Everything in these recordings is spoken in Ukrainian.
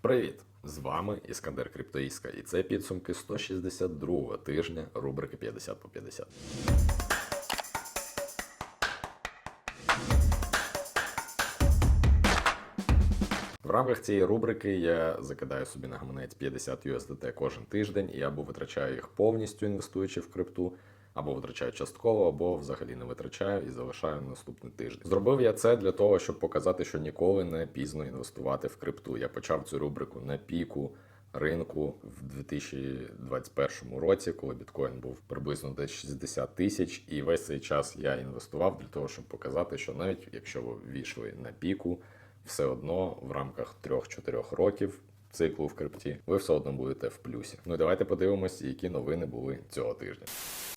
Привіт! З вами Іскандер Криптоїска, і це підсумки 162 тижня рубрики 50 по 50. В рамках цієї рубрики я закидаю собі на гаманець 50 USDT кожен тиждень і або витрачаю їх повністю інвестуючи в крипту, або витрачаю частково, або взагалі не витрачаю і залишаю на наступний тиждень. Зробив я це для того, щоб показати, що ніколи не пізно інвестувати в крипту. Я почав цю рубрику на піку ринку в 2021 році, коли біткоін був приблизно десь 60 тисяч, і весь цей час я інвестував для того, щоб показати, що навіть якщо ви війшли на піку, все одно в рамках 3-4 років циклу в крипті ви все одно будете в плюсі. Ну і давайте подивимось, які новини були цього тижня.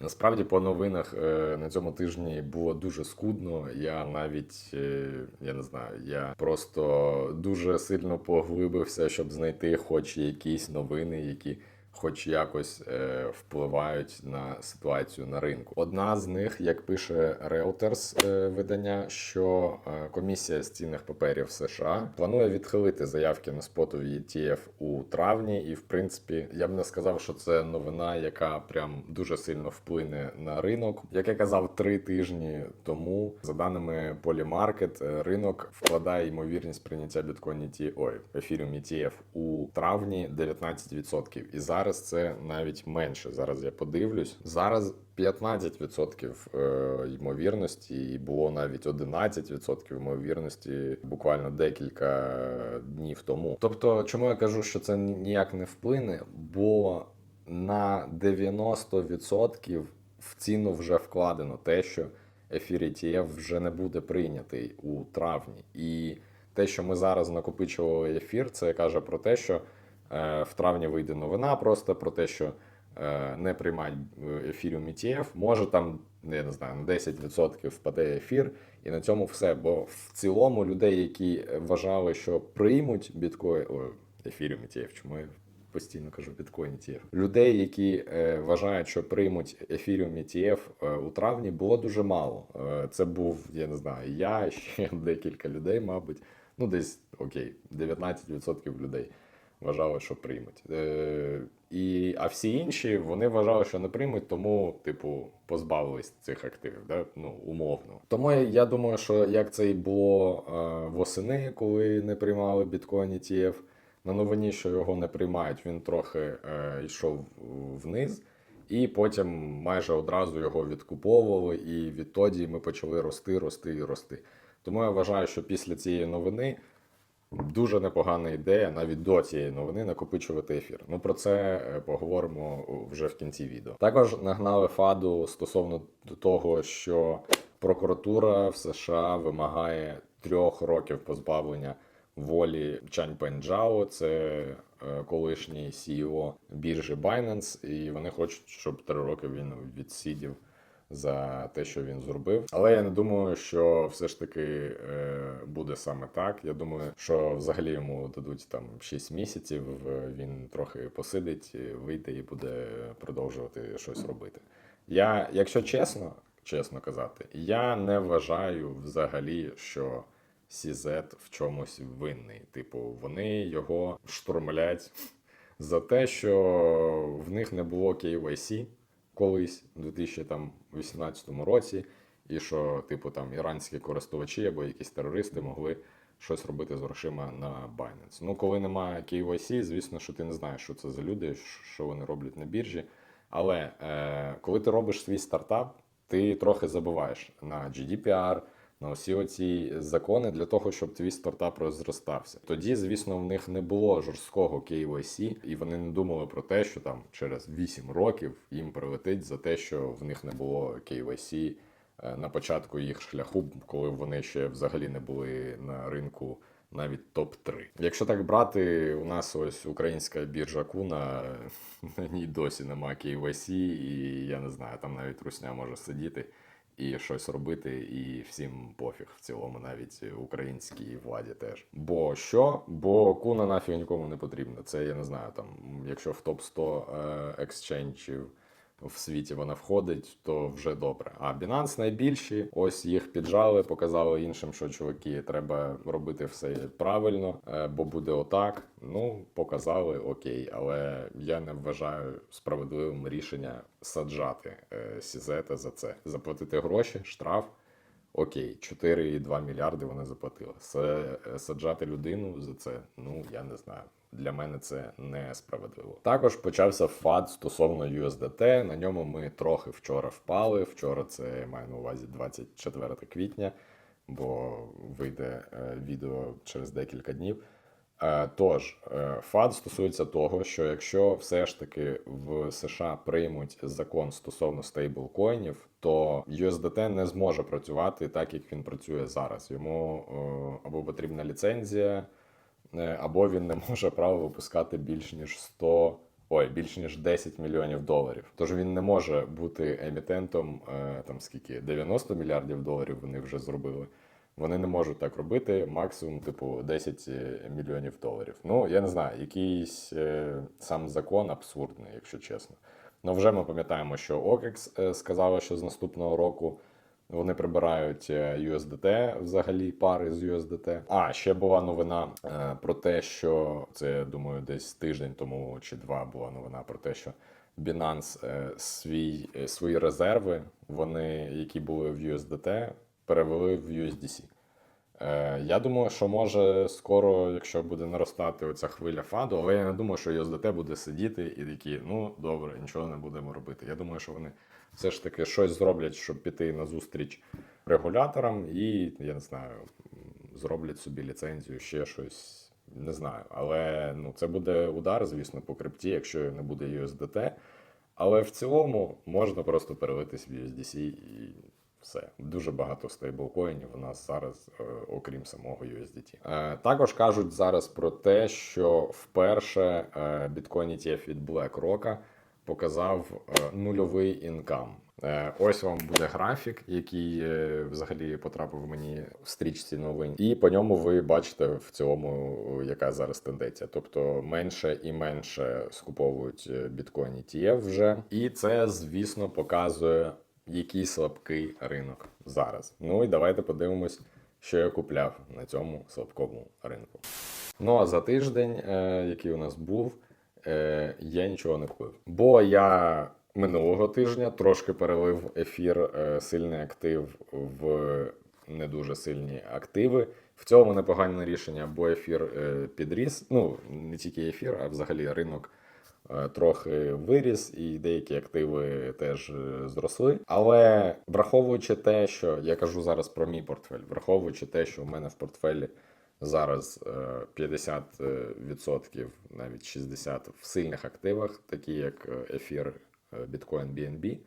Насправді по новинах е, на цьому тижні було дуже скудно. Я навіть е, я не знаю, я просто дуже сильно поглибився, щоб знайти хоч якісь новини, які хоч якось е, впливають на ситуацію на ринку. Одна з них, як пише Reuters е, видання, що е, комісія з цінних паперів США планує відхилити заявки на спотові ETF у травні, і в принципі я б не сказав, що це новина, яка прям дуже сильно вплине на ринок. Як я казав три тижні тому, за даними Polymarket, ринок вкладає ймовірність прийняття біткоін ETF, Ethereum ETF у травні 19%. І зараз це навіть менше. Зараз я подивлюсь. Зараз 15% е, ймовірності, і було навіть 11% ймовірності буквально декілька днів тому. Тобто, чому я кажу, що це ніяк не вплине? Бо на 90% в ціну вже вкладено те, що ефір ETF вже не буде прийнятий у травні. І те, що ми зараз накопичували ефір, це каже про те, що в травні вийде новина просто про те, що е, не приймають ефіріум ETF, може там, я не знаю, на 10% впаде ефір, і на цьому все. Бо в цілому людей, які вважали, що приймуть біткоін, ой, ефіріум ETF, чому я постійно кажу біткоін ETF, людей, які е, вважають, що приймуть ефіріум ETF е, у травні, було дуже мало. Е, це був, я не знаю, я ще декілька людей, мабуть, ну десь окей, 19% людей вважали, що приймуть. Е, і, а всі інші вони вважали, що не приймуть, тому, типу, позбавились цих активів, да? ну, умовно. Тому я, думаю, що як це і було е, восени, коли не приймали біткоін ETF, на новині, що його не приймають, він трохи е, йшов вниз. І потім майже одразу його відкуповували, і відтоді ми почали рости, рости і рости. Тому я вважаю, що після цієї новини дуже непогана ідея навіть до цієї новини накопичувати ефір. Ну про це е, поговоримо вже в кінці відео. Також нагнали фаду стосовно того, що прокуратура в США вимагає трьох років позбавлення волі Чань Пенджао, це е, колишній CEO біржі Binance, і вони хочуть, щоб три роки він відсидів за те, що він зробив. Але я не думаю, що все ж таки е, буде саме так. Я думаю, що взагалі йому дадуть там 6 місяців. е, Він трохи посидить, е, вийде і буде продовжувати щось робити. Я, якщо чесно, чесно казати, я не вважаю взагалі, що. CZ в чомусь винний. Типу, вони його штурмлять за те, що в них не було KYC колись у 2018 році, і що, типу, там іранські користувачі або якісь терористи могли щось робити з грошима на Binance. Ну, коли немає KYC, звісно, що ти не знаєш, що це за люди, що вони роблять на біржі. Але е, коли ти робиш свій стартап, ти трохи забуваєш на GDPR, на усі оці закони для того, щоб твій стартап розростався. Тоді, звісно, в них не було жорсткого KYC, і вони не думали про те, що там через 8 років їм прилетить за те, що в них не було KYC е, на початку їх шляху, коли вони ще взагалі не були на ринку. Навіть топ 3 Якщо так брати, у нас ось українська біржа Куна, на ній досі нема KYC, і я не знаю, там навіть русня може сидіти і щось робити, і всім пофіг в цілому, навіть українській владі теж. Бо що? Бо куна нафіг нікому не потрібно. Це я не знаю, там, якщо в топ 100 екскченджів в світі вона входить, то вже добре. А Binance найбільші, ось їх піджали, показали іншим, що чуваки, треба робити все правильно, е, бо буде отак. Ну, показали окей, але я не вважаю справедливим рішення саджати е, Сізета за це, заплатити гроші, штраф. Окей, 4,2 мільярди вони заплатили. Е, Саджати людину за це, ну я не знаю. Для мене це несправедливо. Також почався фад стосовно USDT. На ньому ми трохи вчора впали. Вчора це я маю на увазі 24 квітня, бо вийде е, відео через декілька днів. Е, Тож, е, ФАД стосується того, що якщо все ж таки в США приймуть закон стосовно стейблкоїнів, то USDT не зможе працювати так, як він працює зараз. Йому е, або потрібна ліцензія, або він не може право випускати більш ніж 100, ой, більш ніж 10 мільйонів доларів. Тож він не може бути емітентом е, там скільки 90 мільярдів доларів вони вже зробили. Вони не можуть так робити, максимум, типу, 10 мільйонів доларів. Ну, я не знаю, якийсь е, сам закон абсурдний, якщо чесно. Ну, вже ми пам'ятаємо, що е, сказала, що з наступного року вони прибирають е, USDT, взагалі пари з USDT. А ще була новина е, про те, що це думаю, десь тиждень тому чи два була новина про те, що Binance е, свій, свої резерви, вони, які були в USDT, перевели в USDC. Я думаю, що може скоро, якщо буде наростати оця хвиля фаду, але я не думаю, що USDT буде сидіти і такі, ну добре, нічого не будемо робити. Я думаю, що вони все ж таки щось зроблять, щоб піти на зустріч регуляторам, і я не знаю, зроблять собі ліцензію, ще щось. Не знаю, але ну це буде удар, звісно, по крипті, якщо не буде USDT. Але в цілому можна просто перелитись в USDC і все. Дуже багато стейблкоїнів у нас зараз, е, окрім самого USDT. Е, Також кажуть зараз про те, що вперше е, Bitcoin ETF від BlackRock показав е, нульовий інкам. Е, Ось вам буде графік, який е, взагалі потрапив мені в стрічці новин, і по ньому ви бачите в цілому, яка зараз тенденція. Тобто менше і менше скуповують біткоін ETF вже, і це, звісно, показує, який слабкий ринок зараз. Ну і давайте подивимось, що я купляв на цьому слабкому ринку. Ну а за тиждень, який у нас був, е, я нічого не купив. Бо я минулого тижня трошки перелив ефір е, сильний актив в не дуже сильні активи. В цьому непогане рішення, бо ефір е, підріс. Ну, не тільки ефір, а взагалі ринок е, трохи виріс, і деякі активи теж е, зросли. Але враховуючи те, що я кажу зараз про мій портфель, враховуючи те, що в мене в портфелі зараз е, 50%, навіть 60% в сильних активах, такі як е, ефір е, Bitcoin BNB.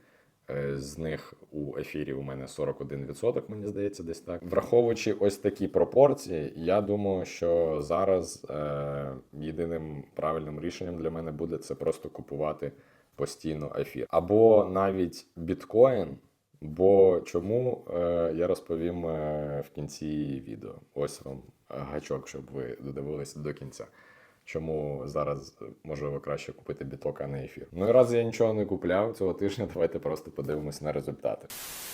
Е, З них у ефірі у мене 41%, мені здається, десь так. Враховуючи ось такі пропорції, я думаю, що зараз е, єдиним правильним рішенням для мене буде це просто купувати постійно ефір. Або навіть біткоін. Бо чому е, я розповім е, в кінці відео. Ось вам гачок, щоб ви додивилися до кінця. Чому зараз е, можливо краще купити біток, а не ефір. Ну і раз я нічого не купляв цього тижня, давайте просто подивимось на результати.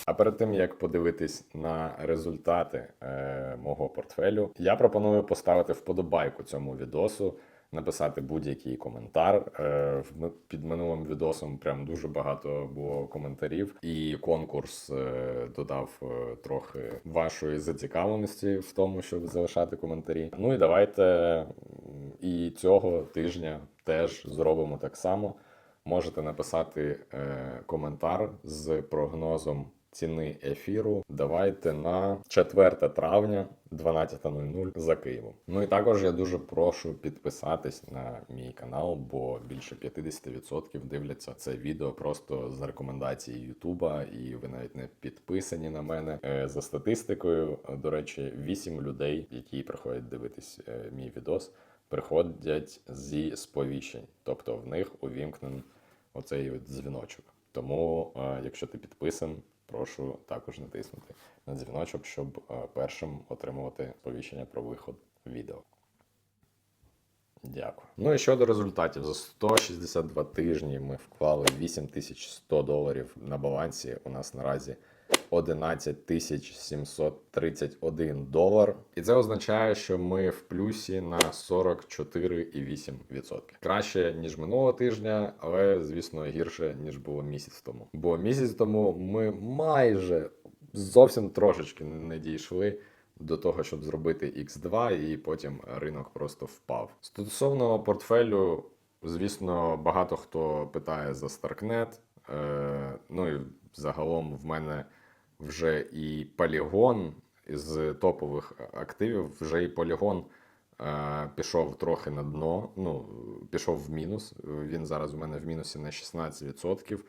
А перед тим як подивитись на результати е, мого портфелю, я пропоную поставити вподобайку цьому відосу. Написати будь-який коментар. Е, Під минулим відосом прям дуже багато було коментарів, і конкурс е, додав е, трохи вашої зацікавленості в тому, щоб залишати коментарі. Ну і давайте і цього тижня теж зробимо так само. Можете написати коментар з прогнозом ціни ефіру. Давайте на 4 травня 12.00 за Києвом. Ну і також я дуже прошу підписатись на мій канал, бо більше 50% дивляться це відео просто з рекомендації Ютуба, і ви навіть не підписані на мене. Е, За статистикою, до речі, 8 людей, які приходять дивитись е, мій відос, приходять зі сповіщень, тобто в них увімкнений оцей дзвіночок. Тому, е, якщо ти підписаний, прошу також натиснути на дзвіночок, щоб е, першим отримувати повіщення про виход відео. Дякую. Ну і щодо результатів, за 162 тижні ми вклали 8100 доларів на балансі. У нас наразі 11 тисяч 731 долар. І це означає, що ми в плюсі на 44,8%. Краще, ніж минулого тижня, але, звісно, гірше, ніж було місяць тому. Бо місяць тому ми майже зовсім трошечки не дійшли до того, щоб зробити X2, і потім ринок просто впав. Стосовно портфелю, звісно, багато хто питає за Starknet. Е, ну і загалом в мене вже і Polygon з топових активів, вже і Polygon е, пішов трохи на дно. Ну, пішов в мінус. Він зараз у мене в мінусі на 16%.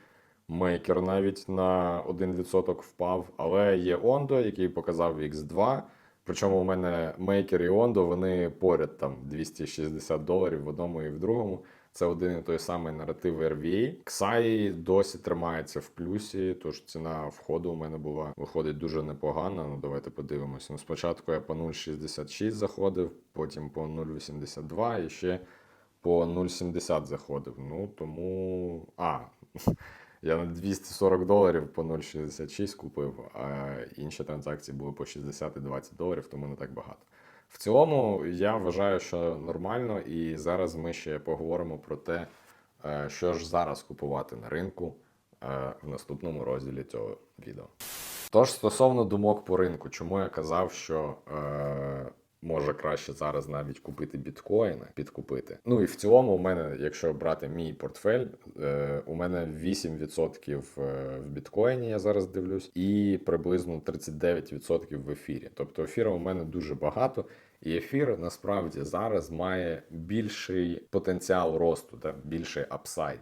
Мейкер навіть на 1% впав, але є Ондо, який показав X2. Причому у мене Мейкер і Ондо, вони поряд там 260 доларів в одному і в другому. Це один і той самий наратив RVA. Ксай досі тримається в плюсі, тож ціна входу у мене була виходить дуже непогана. Ну давайте подивимося. Ну, спочатку я по 0,66 заходив, потім по 0,82 і ще по 0,70 заходив. Ну тому. А, я на 240 доларів по 0,66 купив, а інші транзакції були по 60 і 20 доларів, тому не так багато. В цілому я вважаю, що нормально, і зараз ми ще поговоримо про те, е, що ж зараз купувати на ринку е, в наступному розділі цього відео. Тож, стосовно думок по ринку, чому я казав, що е, може краще зараз навіть купити біткоїни, підкупити. Ну і в цілому, у мене, якщо брати мій портфель, е, у мене 8% е, в біткоїні, я зараз дивлюсь, і приблизно 39% в ефірі. Тобто ефіру у мене дуже багато. І ефір насправді зараз має більший потенціал росту, та більший апсайд.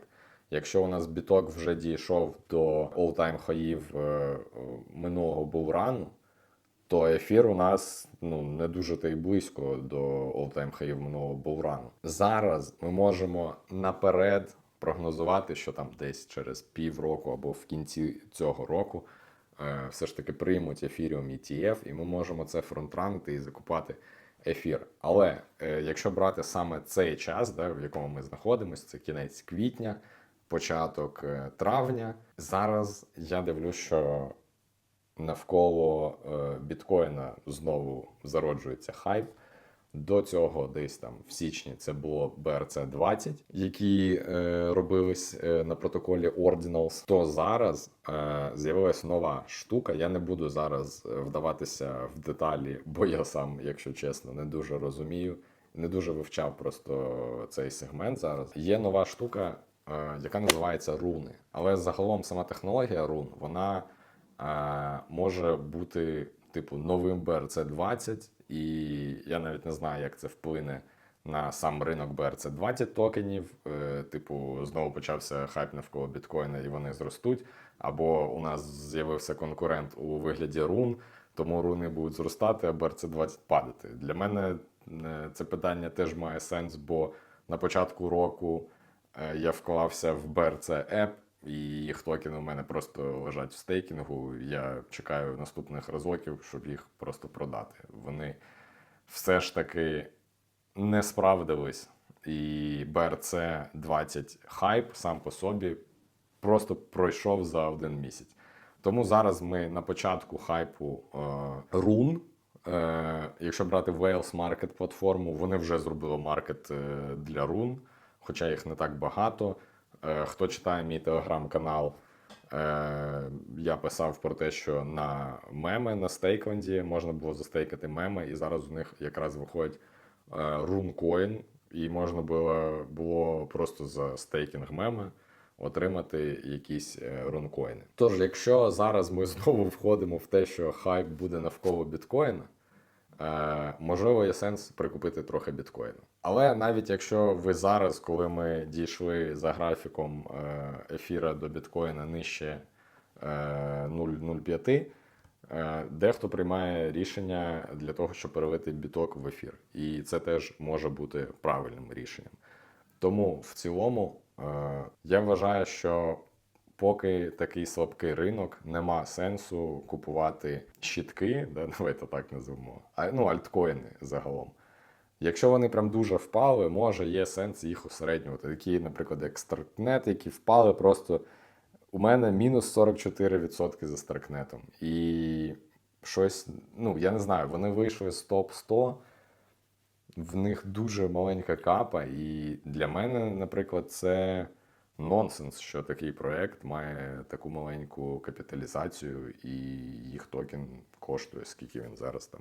Якщо у нас біток вже дійшов до all-time хаїв е, минулого булрану, то ефір у нас ну не дуже та й близько до all-time хаїв минулого булрану. Зараз ми можемо наперед прогнозувати, що там десь через півроку або в кінці цього року е, все ж таки приймуть ефіріум ETF, і ми можемо це фронтранити і закупати ефір. Але е, якщо брати саме цей час, да, в якому ми знаходимося, це кінець квітня, початок е, травня. Зараз я дивлюсь, що навколо е, біткоїна знову зароджується хайп. До цього, десь там в січні, це було brc 20 які е, робились е, на протоколі Ordinals. То зараз е, з'явилася нова штука. Я не буду зараз е, вдаватися в деталі, бо я сам, якщо чесно, не дуже розумію, не дуже вивчав просто цей сегмент зараз. Є нова штука, е, яка називається руни. Але загалом сама технологія рун, вона може бути типу новим brc 20 і я навіть не знаю, як це вплине на сам ринок brc 20 токенів. Е, Типу, знову почався хайп навколо біткоїна, і вони зростуть. Або у нас з'явився конкурент у вигляді рун, тому руни будуть зростати, а brc 20 падати. Для мене е, це питання теж має сенс, бо на початку року е, я вклався в BRC App, і їх токени у мене просто лежать в стейкінгу. Я чекаю наступних разоків, щоб їх просто продати. Вони все ж таки не справдились. І BRC 20 хайп сам по собі просто пройшов за один місяць. Тому зараз ми на початку хайпу е, рун. Е, якщо брати Wales Market платформу, вони вже зробили маркет е, для рун, хоча їх не так багато. Е, хто читає мій телеграм-канал, е, я писав про те, що на меми на стейкленді можна було застейкати меми, і зараз у них якраз виходить рункоін, і можна було, було просто за стейкінг меми отримати якісь е, рункоїни. Тож, якщо зараз ми знову входимо в те, що хайп буде навколо біткоїна. Е, можливо, є сенс прикупити трохи біткоїну. Але навіть якщо ви зараз, коли ми дійшли за графіком е, ефіра до біткоїна нижче е, 0,05, е, дехто приймає рішення для того, щоб перевести біток в ефір. І це теж може бути правильним рішенням. Тому в цілому е, я вважаю, що поки такий слабкий ринок, нема сенсу купувати щітки, да, давайте так назвемо, а ну альткоїни загалом. Якщо вони прям дуже впали, може є сенс їх усереднювати. Такі, наприклад, як Старкнет, які впали просто. У мене мінус 44% за Старкнетом. І щось, ну, я не знаю, вони вийшли з топ 100 в них дуже маленька капа, і для мене, наприклад, це нонсенс, що такий проект має таку маленьку капіталізацію, і їх токен коштує, скільки він зараз там.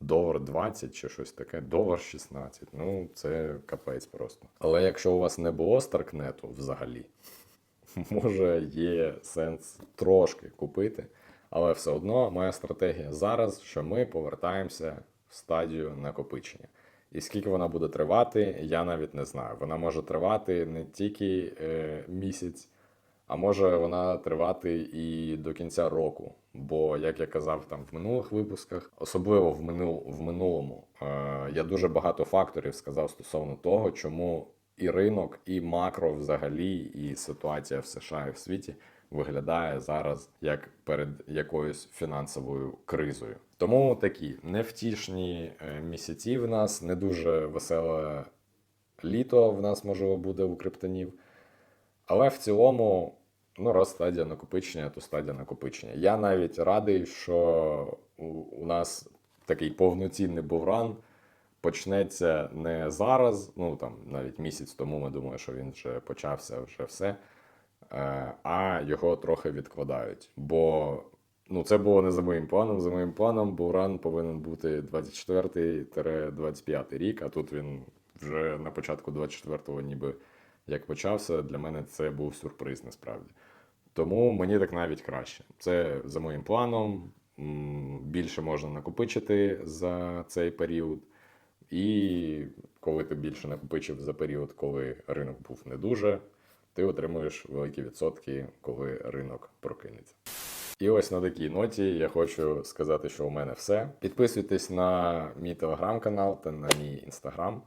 Долар 20 чи щось таке, долар 16. Ну, це капець просто. Але якщо у вас не було Старкнету взагалі, може є сенс трошки купити. Але все одно моя стратегія зараз, що ми повертаємося в стадію накопичення. І скільки вона буде тривати, я навіть не знаю. Вона може тривати не тільки е, місяць, а може вона тривати і до кінця року. Бо, як я казав там в минулих випусках, особливо в, минул, в минулому, е, я дуже багато факторів сказав стосовно того, чому і ринок, і макро взагалі, і ситуація в США і в світі виглядає зараз як перед якоюсь фінансовою кризою. Тому такі невтішні е, місяці в нас, не дуже веселе літо в нас можливо буде у криптонів. Але в цілому, ну, раз стадія накопичення, то стадія накопичення. Я навіть радий, що у, нас такий повноцінний бувран почнеться не зараз, ну там навіть місяць тому ми думали, що він вже почався, вже все. Е, А його трохи відкладають. Бо ну, це було не за моїм планом. За моїм планом Бувран повинен бути 24-25 рік, а тут він вже на початку 24-го ніби як почався. Для мене це був сюрприз насправді. Тому мені так навіть краще. Це за моїм планом. Більше можна накопичити за цей період. І коли ти більше накопичив за період, коли ринок був не дуже, ти отримуєш великі відсотки, коли ринок прокинеться. І ось на такій ноті я хочу сказати, що у мене все. Підписуйтесь на мій телеграм-канал та на мій інстаграм.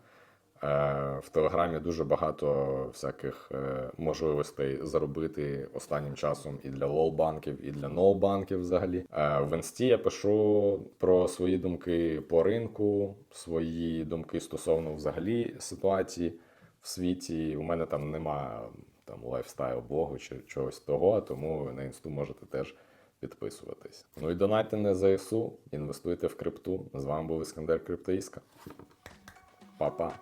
Е, В Телеграмі дуже багато всяких е, можливостей заробити останнім часом і для лоу-банків, і для ноу-банків взагалі. Е, В інсті я пишу про свої думки по ринку, свої думки стосовно взагалі ситуації в світі. У мене там немає там лайфстайл блогу чи чогось того, тому на інсту можете теж підписуватись. Ну і донайте на ЗСУ, інвестуйте в крипту. З вами був Іскандер Криптоїска. Па-па.